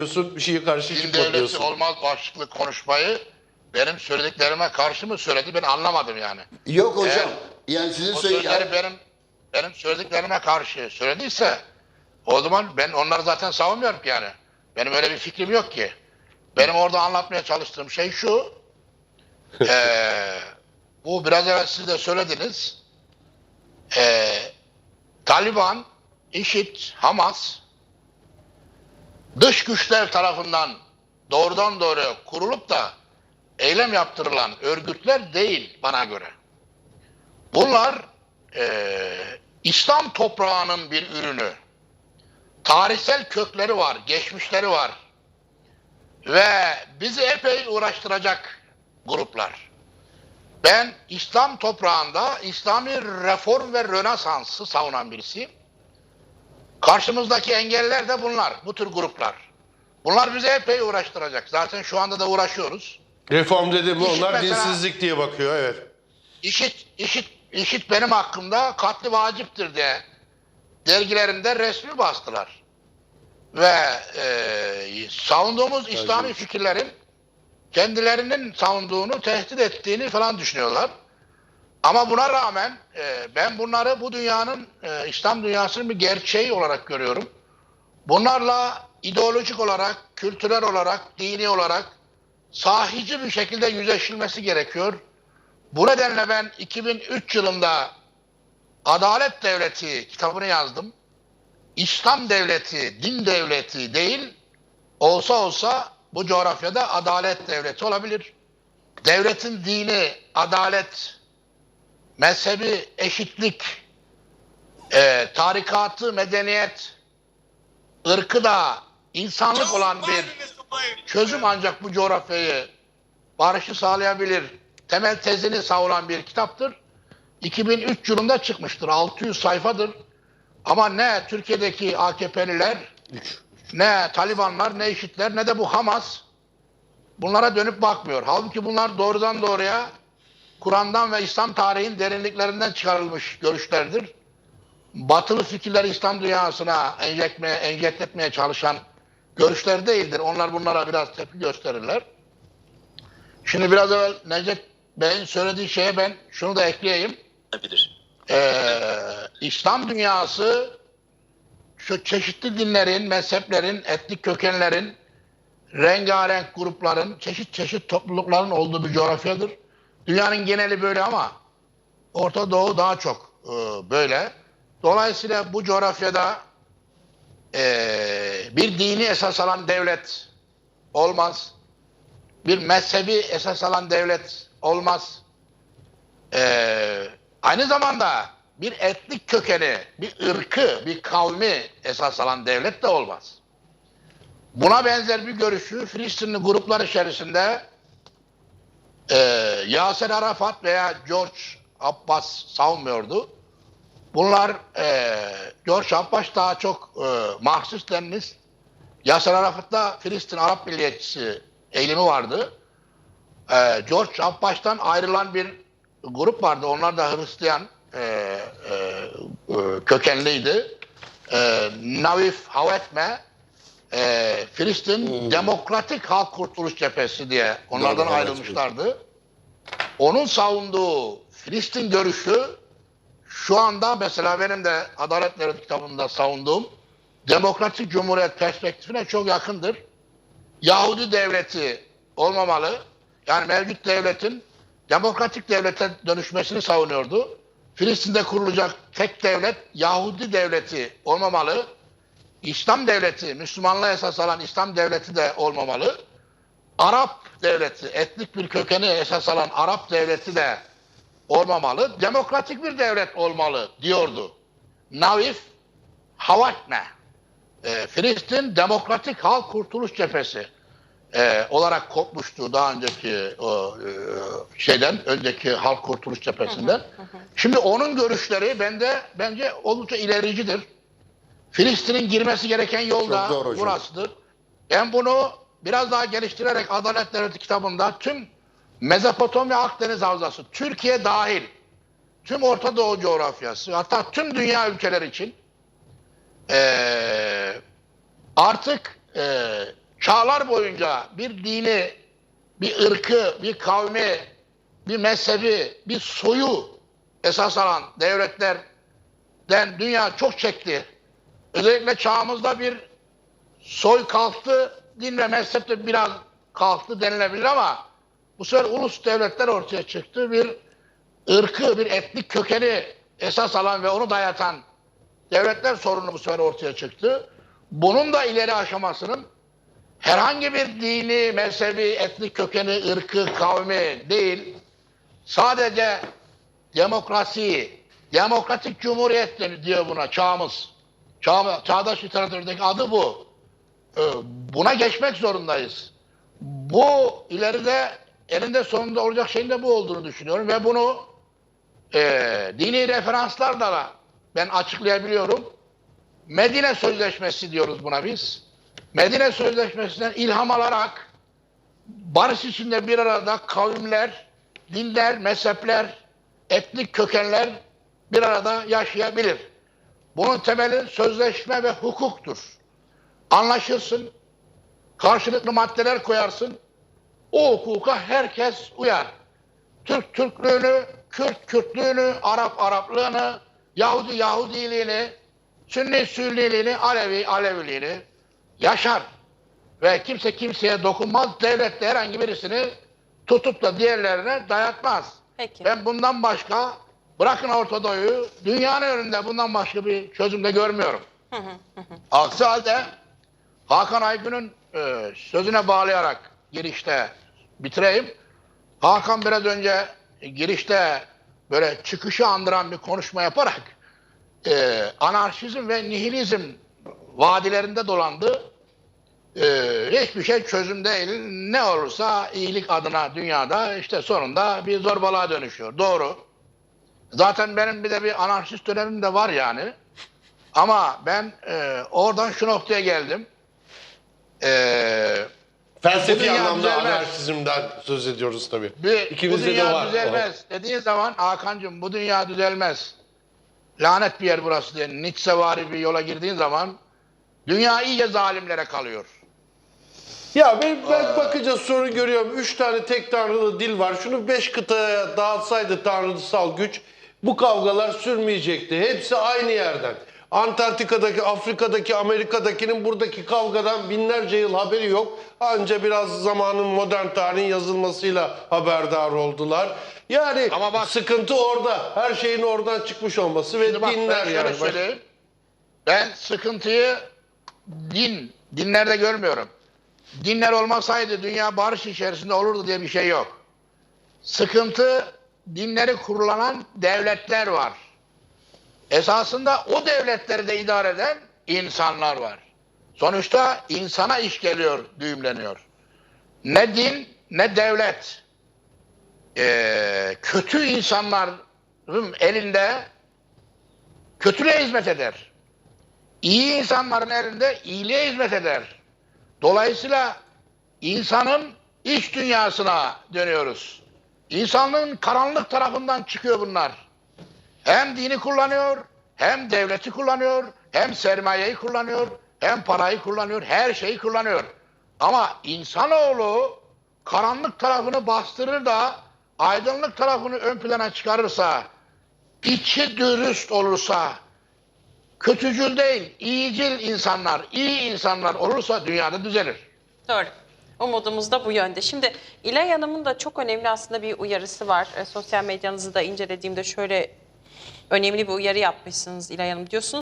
diyorsun, bir şeye karşı çıkma devleti olmaz başlıklı konuşmayı benim söylediklerime karşı mı söyledi ben anlamadım yani. Yok hocam. Eğer yani sizin O söyle sözleri benim benim söylediklerime karşı söylediyse o zaman ben onları zaten savunmuyorum ki yani. Benim öyle bir fikrim yok ki. Benim orada anlatmaya çalıştığım şey şu. eee, bu biraz evvel siz de söylediniz. Eee, Taliban, IŞİD, Hamas dış güçler tarafından doğrudan doğruya kurulup da eylem yaptırılan örgütler değil bana göre. Bunlar eee, İslam toprağının bir ürünü. Tarihsel kökleri var, geçmişleri var. Ve bizi epey uğraştıracak gruplar. Ben İslam toprağında İslami reform ve rönesansı savunan birisiyim. Karşımızdaki engeller de bunlar, bu tür gruplar. Bunlar bizi epey uğraştıracak. Zaten şu anda da uğraşıyoruz. Reform dedi mi onlar mesela- dinsizlik diye bakıyor evet. İşit, işit, işit benim hakkımda katli vaciptir diye dergilerinde resmi bastılar. Ve e, savunduğumuz İslami fikirlerin kendilerinin savunduğunu tehdit ettiğini falan düşünüyorlar. Ama buna rağmen e, ben bunları bu dünyanın, e, İslam dünyasının bir gerçeği olarak görüyorum. Bunlarla ideolojik olarak, kültürel olarak, dini olarak sahici bir şekilde yüzleşilmesi gerekiyor. Bu nedenle ben 2003 yılında Adalet Devleti kitabını yazdım. İslam devleti, din devleti değil, olsa olsa bu coğrafyada adalet devleti olabilir. Devletin dini, adalet, mezhebi, eşitlik, e, tarikatı, medeniyet, ırkı da insanlık olan bir çözüm ancak bu coğrafyayı barışı sağlayabilir temel tezini savunan bir kitaptır. 2003 yılında çıkmıştır. 600 sayfadır. Ama ne Türkiye'deki AKP'liler, ne Talibanlar, ne IŞİD'ler, ne de bu Hamas bunlara dönüp bakmıyor. Halbuki bunlar doğrudan doğruya Kur'an'dan ve İslam tarihin derinliklerinden çıkarılmış görüşlerdir. Batılı fikirleri İslam dünyasına enjekme, enjekte etmeye çalışan görüşler değildir. Onlar bunlara biraz tepki gösterirler. Şimdi biraz evvel Necdet Bey'in söylediği şeye ben şunu da ekleyeyim. olabilir. Ee, İslam dünyası şu çeşitli dinlerin, mezheplerin, etnik kökenlerin, rengarenk grupların, çeşit çeşit toplulukların olduğu bir coğrafyadır. Dünyanın geneli böyle ama Orta Doğu daha çok e, böyle. Dolayısıyla bu coğrafyada e, bir dini esas alan devlet olmaz. Bir mezhebi esas alan devlet olmaz. Ee, aynı zamanda bir etnik kökeni, bir ırkı, bir kavmi esas alan devlet de olmaz. Buna benzer bir görüşü Filistinli gruplar içerisinde e, Yasser Arafat veya George Abbas savunmuyordu. Bunlar e, George Abbas daha çok e, Marksist-Leninist, Yasser Arafat'ta Filistin Arap milliyetçisi eğilimi vardı. Ee, George Abbas'tan ayrılan bir grup vardı. Onlar da Hristiyan e, e, e, kökenliydi. E, Navif Havetme e, Filistin Demokratik Halk Kurtuluş Cephesi diye onlardan Doğru, evet. ayrılmışlardı. Onun savunduğu Filistin görüşü şu anda mesela benim de Adalet Devleti kitabında savunduğum Demokratik Cumhuriyet perspektifine çok yakındır. Yahudi devleti olmamalı. Yani mevcut devletin demokratik devlete dönüşmesini savunuyordu. Filistin'de kurulacak tek devlet Yahudi devleti olmamalı. İslam devleti, Müslümanlığa esas alan İslam devleti de olmamalı. Arap devleti, etnik bir kökeni esas alan Arap devleti de olmamalı. Demokratik bir devlet olmalı diyordu. Navif Havatne. E, Filistin Demokratik Halk Kurtuluş Cephesi e, olarak kopmuştu daha önceki o e, şeyden, önceki Halk Kurtuluş Cephesi'nden. Şimdi onun görüşleri bende bence oldukça ilericidir. Filistin'in girmesi gereken yol da burasıdır. Ben bunu biraz daha geliştirerek Adalet Devleti kitabında tüm Mezopotamya Akdeniz Havzası, Türkiye dahil, tüm Orta Doğu coğrafyası, hatta tüm dünya ülkeleri için eee, artık eee çağlar boyunca bir dini, bir ırkı, bir kavmi, bir mezhebi, bir soyu esas alan devletlerden dünya çok çekti. Özellikle çağımızda bir soy kalktı, din ve mezhep de biraz kalktı denilebilir ama bu sefer ulus devletler ortaya çıktı. Bir ırkı, bir etnik kökeni esas alan ve onu dayatan devletler sorunu bu sefer ortaya çıktı. Bunun da ileri aşamasının herhangi bir dini, mezhebi, etnik kökeni, ırkı, kavmi değil, sadece demokrasi, demokratik cumhuriyet diyor buna çağımız. Çağ, çağdaş literatürdeki adı bu. Ee, Buna geçmek zorundayız. Bu ileride elinde sonunda olacak şeyin de bu olduğunu düşünüyorum ve bunu e, dini referanslarla da ben açıklayabiliyorum. Medine Sözleşmesi diyoruz buna biz. Medine Sözleşmesi'nden ilham alarak barış içinde bir arada kavimler, dinler, mezhepler, etnik kökenler bir arada yaşayabilir. Bunun temeli sözleşme ve hukuktur. Anlaşırsın, karşılıklı maddeler koyarsın, o hukuka herkes uyar. Türk Türklüğünü, Kürt Kürtlüğünü, Arap Araplığını, Yahudi Yahudiliğini, Sünni Sünniliğini, Alevi Aleviliğini yaşar. Ve kimse kimseye dokunmaz. Devlet de herhangi birisini tutup da diğerlerine dayatmaz. Peki. Ben bundan başka bırakın Orta Doğu'yu dünyanın önünde bundan başka bir çözüm de görmüyorum. Aksi halde Hakan Aygün'ün e, sözüne bağlayarak girişte bitireyim. Hakan biraz önce girişte böyle çıkışı andıran bir konuşma yaparak e, anarşizm ve nihilizm vadilerinde dolandı. E, hiçbir şey çözüm değil. Ne olursa iyilik adına dünyada işte sonunda bir zorbalığa dönüşüyor. Doğru. Zaten benim bir de bir anarşist dönemim de var yani. Ama ben e, oradan şu noktaya geldim. E, Felsefi anlamda düzelmez. anarşizmden söz ediyoruz tabii. bir, İkimizde bu de dünya var. düzelmez dediğin zaman Hakan'cığım bu dünya düzelmez. Lanet bir yer burası diye Nietzschevari bir yola girdiğin zaman dünya iyice zalimlere kalıyor. Ya ben, ben bakınca sorun görüyorum. Üç tane tek tanrılı dil var. Şunu beş kıtaya dağıtsaydı tanrısal güç bu kavgalar sürmeyecekti. Hepsi aynı yerden. Antarktika'daki, Afrika'daki, Amerika'dakinin buradaki kavgadan binlerce yıl haberi yok. Anca biraz zamanın modern tarihin yazılmasıyla haberdar oldular. Yani Ama bak- sıkıntı orada. Her şeyin oradan çıkmış olması ve bak dinler yani. söyleyeyim. Ben sıkıntıyı din, dinlerde görmüyorum. Dinler olmasaydı dünya barış içerisinde olurdu diye bir şey yok. Sıkıntı dinleri kurulan devletler var. Esasında o devletleri de idare eden insanlar var. Sonuçta insana iş geliyor, düğümleniyor. Ne din ne devlet eee, kötü insanların elinde kötülüğe hizmet eder. İyi insanların elinde iyiliğe hizmet eder. Dolayısıyla insanın iç dünyasına dönüyoruz. İnsanlığın karanlık tarafından çıkıyor bunlar. Hem dini kullanıyor, hem devleti kullanıyor, hem sermayeyi kullanıyor, hem parayı kullanıyor, her şeyi kullanıyor. Ama insanoğlu karanlık tarafını bastırır da aydınlık tarafını ön plana çıkarırsa, içi dürüst olursa, kötücül değil, iyicil insanlar, iyi insanlar olursa dünyada düzelir. Doğru. Umudumuz da bu yönde. Şimdi İlay Hanım'ın da çok önemli aslında bir uyarısı var. E, sosyal medyanızı da incelediğimde şöyle önemli bir uyarı yapmışsınız İlay Hanım. Diyorsunuz